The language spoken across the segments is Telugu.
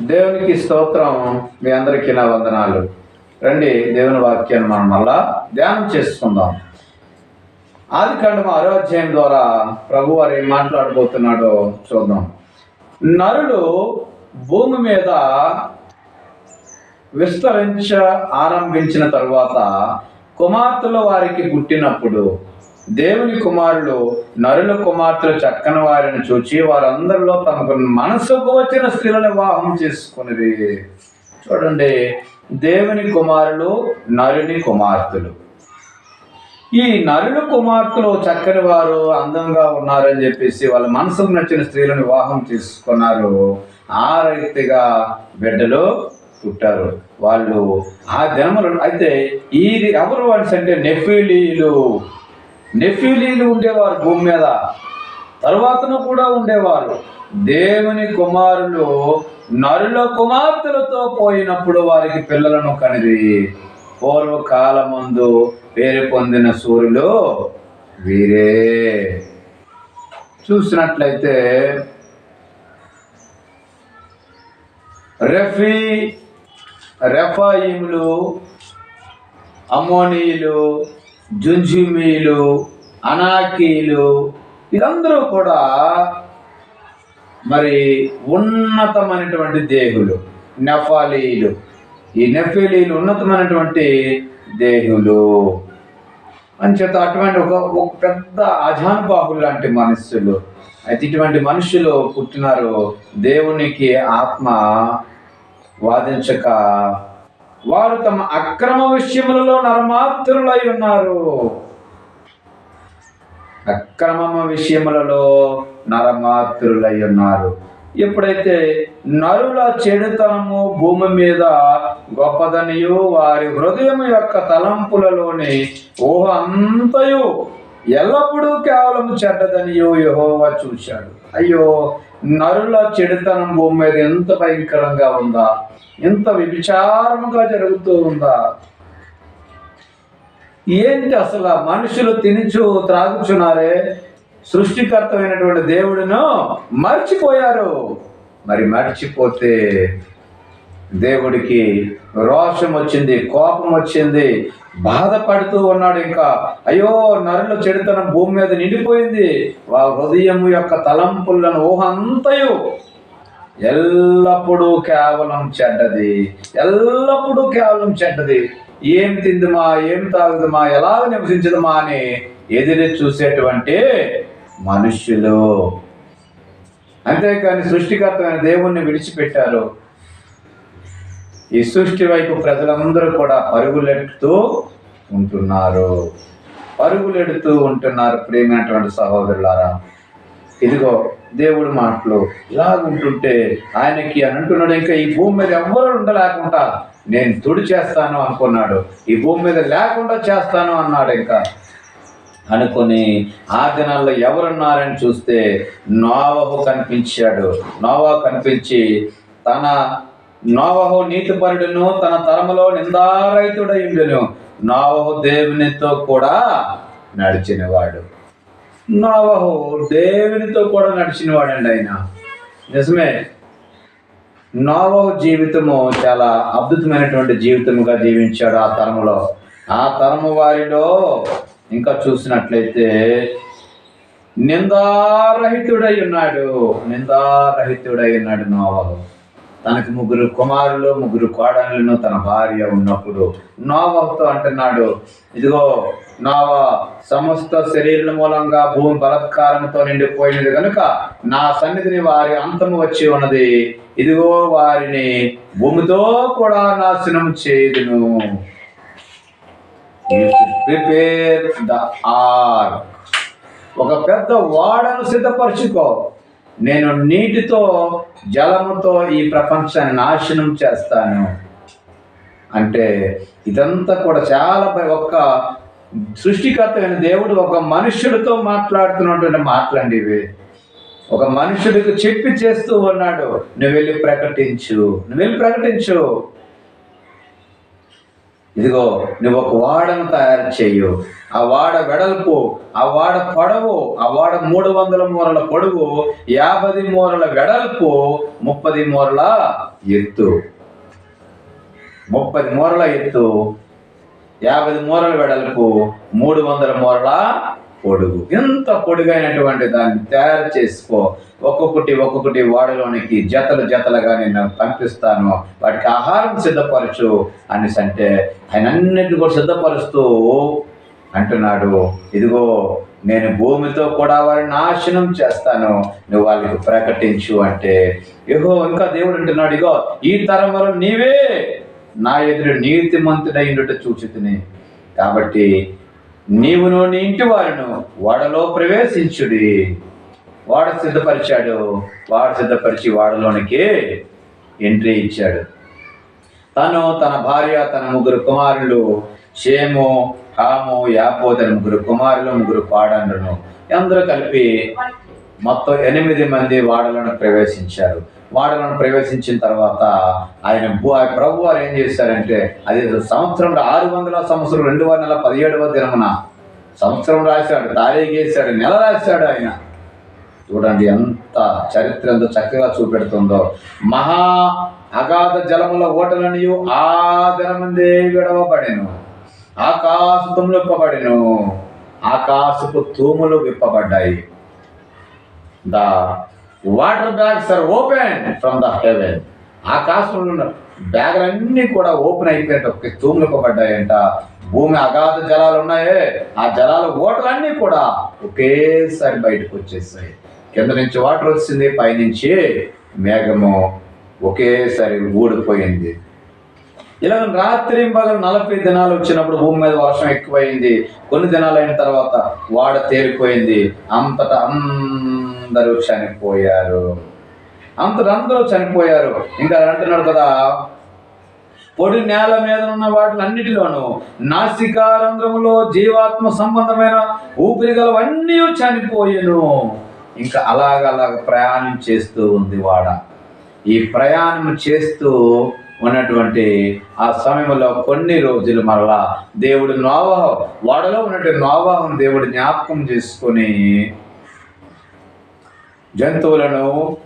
దేవునికి స్తోత్రం. మీ అందరికీ నా వందనాలు. రండి దేవుని వాక్యాన్ని మనం మళ్ళా ధ్యానం చేసుకుందాం. ఆది కాండం ఆరో అధ్యాయం ద్వారా ప్రభు వారు ఏం మాట్లాడబోతున్నాడో చూద్దాం. నరులు భూమి మీద విస్తరించ ఆరంభించిన తరువాత కుమార్తెలు వారికి పుట్టినప్పుడు దేవుని కుమారులు నరుల కుమార్తెలు చక్కని వారిని చూచి వారందరిలో తమకు మనసుకు వచ్చిన స్త్రీలను వివాహం చేసుకునేది చూడండి దేవుని కుమారులు నరుని కుమార్తెలు. ఈ నరుల కుమార్తెలు చక్కని వారు అందంగా ఉన్నారని చెప్పేసి వాళ్ళ మనసుకు నచ్చిన స్త్రీలను వివాహం చేసుకున్నారు. ఆ రీతిగా బిడ్డలు పుట్టారు. వాళ్ళు ఆ దినములు అయితే ఈ ఎవరు వాళ్ళు అంటే నెఫీలీలు. నెఫ్యూలీలు ఉండేవారు భూమి మీద తర్వాతను కూడా ఉండేవారు. దేవుని కుమారులు నరుల కుమార్తెలతో పోయినప్పుడు వారికి పిల్లలను కనిది. పూర్వకాలమందు పేరు పొందిన సూర్యులు వీరే. చూసినట్లయితే రెఫీ రెఫాయిములు అమోనీయులు జుంజుమీలు అనాకీలు వీరందరూ కూడా మరి ఉన్నతమైనటువంటి దేహులు నెఫాలీలు. ఈ నెఫీలీలు ఉన్నతమైనటువంటి దేహులు. అంచేత అటువంటి ఒక ఒక పెద్ద అజానుబాహులు లాంటి మనుషులు. అయితే ఇటువంటి మనుషులు పుట్టినారు దేవునికి ఆత్మ వాదించక వారు తమ అక్రమ విషయములలో నరమాత్రులై ఉన్నారు. అక్రమ విషయములలో నరమాత్రులై ఉన్నారు. ఎప్పుడైతే నరుల చెడుతనము భూమి మీద గొప్పదనియు వారి హృదయం యొక్క తలంపులలోని ఊహ అంతయు ఎల్లప్పుడూ కేవలం చెడ్డదనియో యహోవా చూశాడు. అయ్యో నరుల చెడుతనం భూమి మీద ఎంత భయంకరంగా ఉందా? ఇంత విభిచారముగా జరుగుతూ ఉందా? ఏంటి అసలు మనుషులు తినుచు త్రాగుచున్నారే? సృష్టికర్తమైనటువంటి దేవుడును మర్చిపోయారు. మరి మర్చిపోతే దేవుడికి రోషం వచ్చింది కోపం వచ్చింది బాధపడుతూ ఉన్నాడు ఇంకా. అయ్యో నరుల చెడుతనం భూమి మీద నిండిపోయింది. వా హృదయం యొక్క తలంపులను ఊహ అంతయు ఎల్లప్పుడూ కేవలం చెడ్డది ఎల్లప్పుడూ కేవలం చెడ్డది. ఏం తిందుమా ఏం తాగుదమా ఎలా నివసించదుమా అని ఎదురు చూసేటువంటి మనుష్యులు. అంతేకాని సృష్టికర్తమైన దేవుణ్ణి విడిచిపెట్టారు. ఈ సృష్టి వైపు ప్రజలందరూ కూడా పరుగులెడుతూ ఉంటున్నారు. పరుగులెడుతూ ఉంటున్నారు ప్రేమైనటువంటి సహోదరులారా. ఇదిగో దేవుడు మాటలు ఇలా ఉంటుంటే ఆయనకి అని అంటున్నాడు. ఇంకా ఈ భూమి మీద ఎవ్వరు ఉండలేకుండా నేను తుడి చేస్తాను అనుకున్నాడు. ఈ భూమి మీద లేకుండా చేస్తాను అన్నాడు ఇంకా. అనుకొని ఆ దినాల్లో ఎవరున్నారని చూస్తే నోవహు కనిపించాడు. నోవా కనిపించి తన నోవహు నీతిపరుడును తన తరములో నిందారైతుడై ఉండును నోవహు దేవునితో కూడా నడిచినవాడు. నోవహు దేవునితో కూడా నడిచినవాడండి ఆయన. నిజమే. నోవహు జీవితము చాలా అద్భుతమైనటువంటి జీవితముగా జీవించాడు ఆ తరములో. ఆ తరము వారిలో ఇంకా చూసినట్లయితే నిందారహితుడై ఉన్నాడు. నిందారహితుడై ఉన్నాడు నోవహు తనకు ముగ్గురు కుమారులు ముగ్గురు కోడళ్ళను తన భార్య ఉన్నప్పుడు నోవహుతో అంటున్నాడు ఇదిగో నోవా సమస్త శరీరం మూలంగా భూమి బలత్కారంతో నిండిపోయినది కనుక నా సన్నిధిని వారి అంతము వచ్చి ఉన్నది. ఇదిగో వారిని భూమితో కూడా నాశనం చేయదును. ప్రిపేర్ ద ఆర్ ఒక పెద్ద వాడను సిద్ధపరచుకో. నేను నీటితో జలముతో ఈ ప్రపంచాన్ని నాశనం చేస్తాను. అంటే ఇదంతా కూడా చాలా ఒక్క సృష్టికర్త అయిన దేవుడు ఒక మనుష్యుడితో మాట్లాడుతున్నటువంటి మాటలండి ఇవి. ఒక మనుషుడికి చెప్పి చేస్తూ ఉన్నాడు నువ్వు వెళ్ళి ప్రకటించు నువ్వు వెళ్ళి ప్రకటించు. ఇదిగో నువ్వు ఒక వాడను తయారు చేయు. ఆ వాడ వెడల్పు ఆ వాడ పొడవు ఆ వాడ మూడు వందల మూరల పొడవు యాభై మూరల వెడల్పు ముప్పది మూరల ఎత్తు. ముప్పది మూరల ఎత్తు యాభై మూరల వెడల్పు మూడు వందల మూరల పొడుగు. ఎంత పొడుగైనటువంటి దాన్ని తయారు చేసుకో. ఒక్కొక్కటి ఒక్కొక్కటి వాడలోనికి జతలు జతలుగా నేను పంపిస్తాను. వాటికి ఆహారం సిద్ధపరచు అనేసి అంటే ఆయన అన్నిటిని కూడా సిద్ధపరుస్తూ అంటున్నాడు. ఇదిగో నేను భూమితో కూడా వారిని నాశనం చేస్తాను. నువ్వు వాళ్ళకి ప్రకటించు అంటే ఏహో ఇంకా దేవుడు అంటున్నాడు ఇగో ఈ తరం వరకు నీవే నా ఎదురు నీతిమంతుడైనట్టు చూచితిని. కాబట్టి నీవును నీ ఇంటి వారును వాడలో ప్రవేశించుడి. వాడు సిద్ధపరిచాడు. వాడు సిద్ధపరిచి వాడలోనికి ఎంట్రీ ఇచ్చాడు. తను తన భార్య తన ముగ్గురు కుమారులు షేము హాము యాపో తన ముగ్గురు కుమారులు ముగ్గురు పాడండ్రును అందరూ కలిపి మొత్తం ఎనిమిది మంది వాడలను ప్రవేశించారు. వాడలను ప్రవేశించిన తర్వాత ఆయన ప్రభు వారు ఏం చేశారంటే అది సంవత్సరంలో ఆరు వందల సంవత్సరం రెండు నెల పదిహేడవ దినమున సంవత్సరం రాశాడు తారీఖు వేశాడు నెల రాశాడు ఆయన. చూడండి ఎంత చరిత్ర ఎంత చక్కగా చూపెడుతుందో. మహా అగాధ జలముల ఓటలనియు ఆ దినముందే విడవబడెను. ఆకాశములు విప్పబడెను. ఆకాశపు తూములు విప్పబడ్డాయి. The water bags are open from the heaven. ఆకాశంలో ఉన్న బ్యాగులన్నీ కూడా ఓపెన్ అయిపోయినట్టు ఒక తూములకు పడ్డాయంట భూమి అగాధ జలాలు ఉన్నాయే. ఆ జలాల ఓటలన్నీ కూడా ఒకేసారి బయటకు వచ్చేసాయి. కింద నుంచి వాటర్ వచ్చింది పైనుంచి మేఘము ఒకేసారి ఊడిపోయింది. ఇలా రాత్రి పగలు నలభై దినాలు వచ్చినప్పుడు భూమి మీద వర్షం ఎక్కువైంది. కొన్ని దినాలు అయిన తర్వాత వాడ తేలిపోయింది. అంతటా అందరూ చనిపోయారు. అంతటా అందరూ చనిపోయారు. ఇంకా అంటున్నాడు కదా. పొడి నేల మీద ఉన్న వాటిలన్నిటిలోనూ నాసికారంధ్రములో జీవాత్మ సంబంధమైన ఊపిరిగలవన్నీ చనిపోయాను. ఇంకా అలాగ అలాగ ప్రయాణం చేస్తూ ఉంది వాడ. ఈ ప్రయాణం చేస్తూ ఉన్నటువంటి ఆ సమయంలో కొన్ని రోజులు మరలా దేవుడు నోవాహ వాడలో ఉన్నటువంటి నోవాహం దేవుడు జ్ఞాపకం చేసుకొని జంతువులను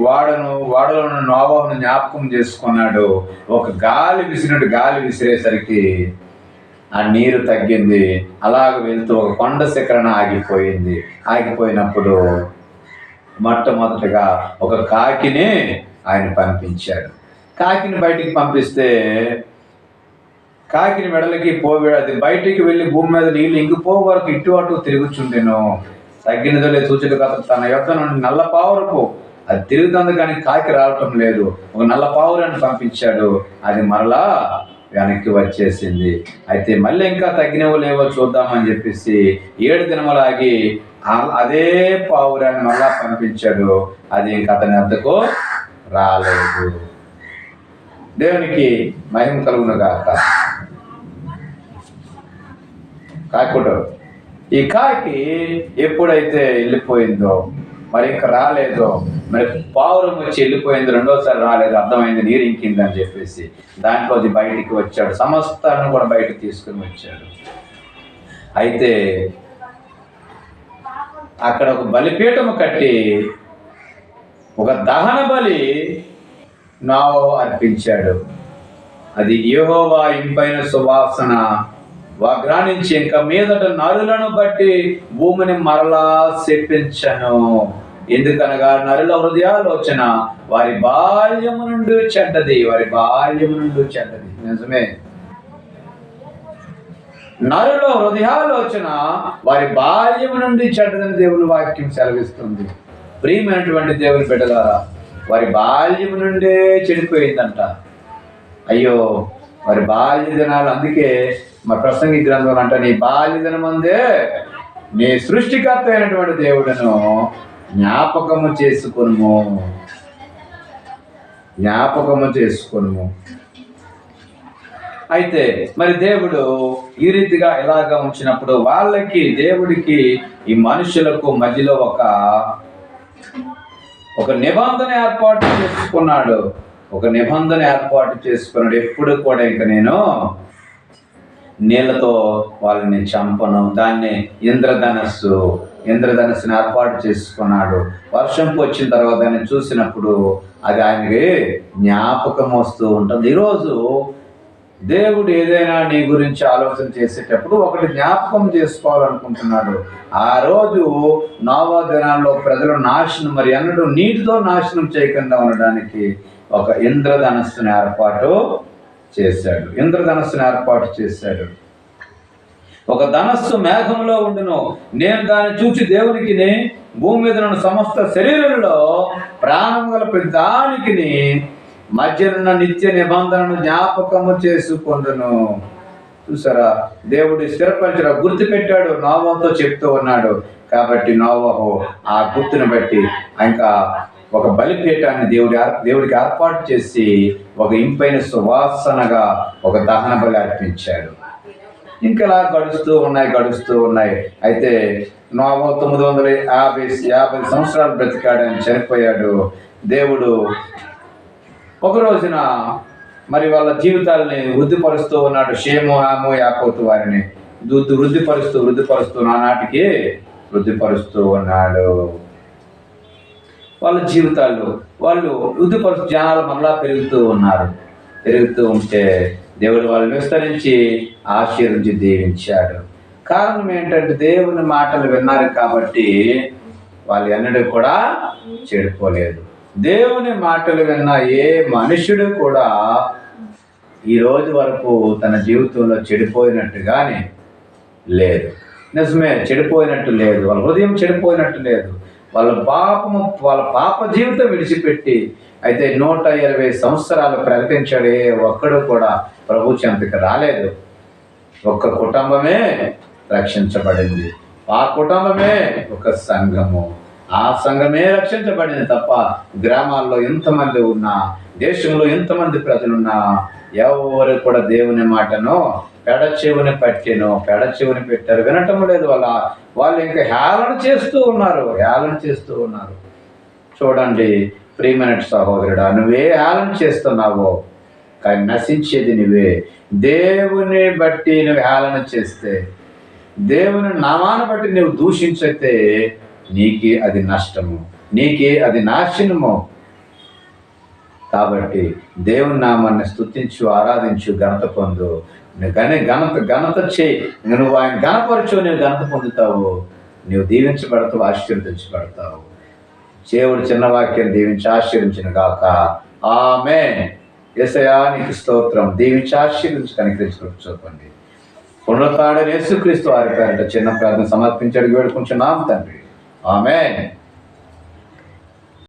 వాడను వాడలో ఉన్న నోవాహును జ్ఞాపకం చేసుకున్నాడు. ఒక గాలి విసిరినట్టు గాలి విసిరేసరికి ఆ నీరు తగ్గింది. అలాగ వెళ్తూ ఒక కొండ శిఖరణ ఆగిపోయింది. ఆగిపోయినప్పుడు మొట్టమొదటగా ఒక కాకిని ఆయన పంపించాడు. కాకిని బయటికి పంపిస్తే కాకిని మెడలకి పోవే అది బయటికి వెళ్ళి భూమి మీద నీళ్ళు ఇంకిపో వరకు ఇటు అటు తిరుగుచుండెను. తగ్గినదలే లేదు సూచన కథ తన యొక్క నుండి నల్ల పావురపు అది తిరుగుతుంది కానీ కాకి రావటం లేదు. ఒక నల్ల పావురాన్ని పంపించాడు. అది మరలా వెనక్కి వచ్చేసింది. అయితే మళ్ళీ ఇంకా తగ్గినవో లేవో చూద్దామని చెప్పేసి ఏడు దినములాగి అదే పావురాన్ని మళ్ళా పంపించాడు. అది ఇంకా అతని వద్దకు రాలేదు. దేవునికి మహిమ కలుగును గాక కాకుండా ఈ కాకి ఎప్పుడైతే వెళ్ళిపోయిందో మరి ఇంకా రాలేదో మరి పావురం వచ్చి వెళ్ళిపోయింది రెండోసారి రాలేదు అర్థమైంది నీరు ఇంకింది అని చెప్పేసి దాంట్లో అది బయటికి వచ్చాడు. సమస్తాన్ని కూడా బయటకు తీసుకుని వచ్చాడు. అయితే అక్కడ ఒక బలిపీఠము కట్టి ఒక దహన బలి నావో అర్పించాడు. అది యహోవా ఇంపైన సువాసన. వాగ్రానించి ఇంకా మీదట నరులను బట్టి భూమిని మరలా చెప్పించను ఎందుకనగా నరుల హృదయాలోచన వారి బాల్యము నుండి చెడ్డది వారి బాల్యము నుండి చెడ్డది. నిజమే. నరుల హృదయాలోచన వారి బాల్యము నుండి చెడ్డదని దేవుని వాక్యం సెలవిస్తుంది. ప్రియమైనటువంటి దేవుని బిడ్డలారా వారి బాల్యం నుండే చెడిపోయిందంట. అయ్యో వారి బాల్య దినాలు అందుకే మరి ప్రసంగి గ్రంథం అంట నీ బాల్య దినమందే నీ సృష్టికర్త అయినటువంటి దేవుడను జ్ఞాపకము చేసుకును జ్ఞాపకము చేసుకును అయితే మరి దేవుడు ఈ రీతిగా ఎలాగా ఉంచినప్పుడు వాళ్ళకి దేవుడికి ఈ మనుషులకు మధ్యలో ఒక ఒక నిబంధన ఏర్పాటు చేసుకున్నాడు. ఒక నిబంధన ఏర్పాటు చేసుకున్నాడు. ఎప్పుడు కూడా ఇంక నేను నీళ్ళతో వాళ్ళని చంపను. దాన్ని ఇంద్రధనస్సు ఇంద్రధనస్సుని ఏర్పాటు చేసుకున్నాడు. వర్షం వచ్చిన తర్వాత దాన్ని చూసినప్పుడు అది ఆయనకి జ్ఞాపకం వస్తూ ఉంటుంది. ఈరోజు దేవుడు ఏదైనా నీ గురించి ఆలోచన చేసేటప్పుడు ఒకటి జ్ఞాపకం చేసుకోవాలనుకుంటున్నాడు. ఆ రోజు నోవా దినాల్లో ప్రజలు నాశనం మరి అన్నడు నీటితో నాశనం చేయకుండా ఉండడానికి ఒక ఇంద్రధనస్సుని ఏర్పాటు చేశాడు. ఇంద్రధనస్సుని ఏర్పాటు చేశాడు. ఒక ధనస్సు మేఘంలో ఉండును. నేను దాన్ని చూచి దేవునికి భూమి మీద సమస్త శరీరంలో ప్రాణం గల ప్రతి దానికి మధ్యనున్న నిత్య నిబంధనను జ్ఞాపకము చేసుకొందును చూసారా? దేవుడు స్థిరపరిచిన గుర్తు పెట్టాడు నోవాతో చెప్తూ ఉన్నాడు. కాబట్టి నోవహు ఆ గుర్తుని బట్టి ఇంకా ఒక బలిపీఠాన్ని దేవుడి దేవుడికి ఏర్పాటు చేసి ఒక ఇంపైన సువాసనగా ఒక దహన బలి అర్పించాడు. ఇంకలా గడుస్తూ ఉన్నాయి గడుస్తూ ఉన్నాయి. అయితే నోవో తొమ్మిది వందల యాభై యాభై సంవత్సరాలు బ్రతికాడని చనిపోయాడు. దేవుడు ఒక రోజున మరి వాళ్ళ జీవితాలని వృద్ధిపరుస్తూ ఉన్నాడు షేము ఆము యాకోతు వారిని. వృద్ధి వృద్ధిపరుస్తూ వృద్ధిపరుస్తూ నానాటికి వృద్ధిపరుస్తూ ఉన్నాడు. వాళ్ళ జీవితాలు వాళ్ళు వృద్ధిపరుస్తూ జనాలు మరలా పెరుగుతూ ఉన్నారు. పెరుగుతూ ఉంటే దేవుడు వాళ్ళని విస్తరించి ఆశీర్వించి దీవించాడు. కారణం ఏంటంటే దేవుని మాటలు విన్నారు కాబట్టి వాళ్ళు ఎన్నడూ కూడా చెడిపోలేదు. దేవుని మాటలు విన్న ఏ మనుషుడు కూడా ఈ రోజు వరకు తన జీవితంలో చెడిపోయినట్టు కానీ లేదు. నిజమే చెడిపోయినట్టు లేదు. వాళ్ళ హృదయం చెడిపోయినట్టు లేదు. వాళ్ళ పాపము వాళ్ళ పాప జీవితం విడిచిపెట్టి అయితే నూట ఇరవై సంవత్సరాలు ప్రకటించాడు ఏ ఒక్కడు కూడా ప్రభు చెంతకు రాలేదు. ఒక్క కుటుంబమే రక్షించబడింది. ఆ కుటుంబమే ఒక సంఘము. ఆ సంఘమే రక్షించబడింది తప్ప గ్రామాల్లో ఎంతమంది ఉన్నా దేశంలో ఎంతమంది ప్రజలున్నా ఎవరు కూడా దేవుని మాటను పెడచెవుని పట్టాను పెడచెవుని పెడ పెట్టారు వినటం లేదు వాళ్ళ వాళ్ళు ఇంకా హేళన చేస్తూ ఉన్నారు హేళన చేస్తూ ఉన్నారు. చూడండి ప్రీమినెట్ సహోదరుడా నువ్వే హేళన చేస్తున్నావో? కానీ నశించేది నువ్వే. దేవుని బట్టి నువ్వు హేళన చేస్తే దేవుని నామాన్ని బట్టి నువ్వు దూషించైతే నీకే అది నష్టము నీకే అది నాశనము. కాబట్టి దేవుని నామాన్ని స్తుతించు ఆరాధించు ఘనత పొందు. నువ్వు గని ఘనత ఘనత చేయి. నువ్వు ఆయన ఘనపరచు నువ్వు ఘనత పొందుతావు. నువ్వు దీవించబడతావు ఆశీర్వదించబడతావు. దేవుడు చిన్న వాక్యం దీవించి ఆశీర్వించిన గాక. ఆమె ఎసయానికి స్తోత్రం. దీవించి ఆశీర్వించి కనికరించుకుంటూ చూపండి. పునరుతాడని యేసుక్రీస్తు వారి పేరిట చిన్న ప్రార్థన సమర్పించాడు వేడుకుంటున్నాం తండ్రి. ఆమె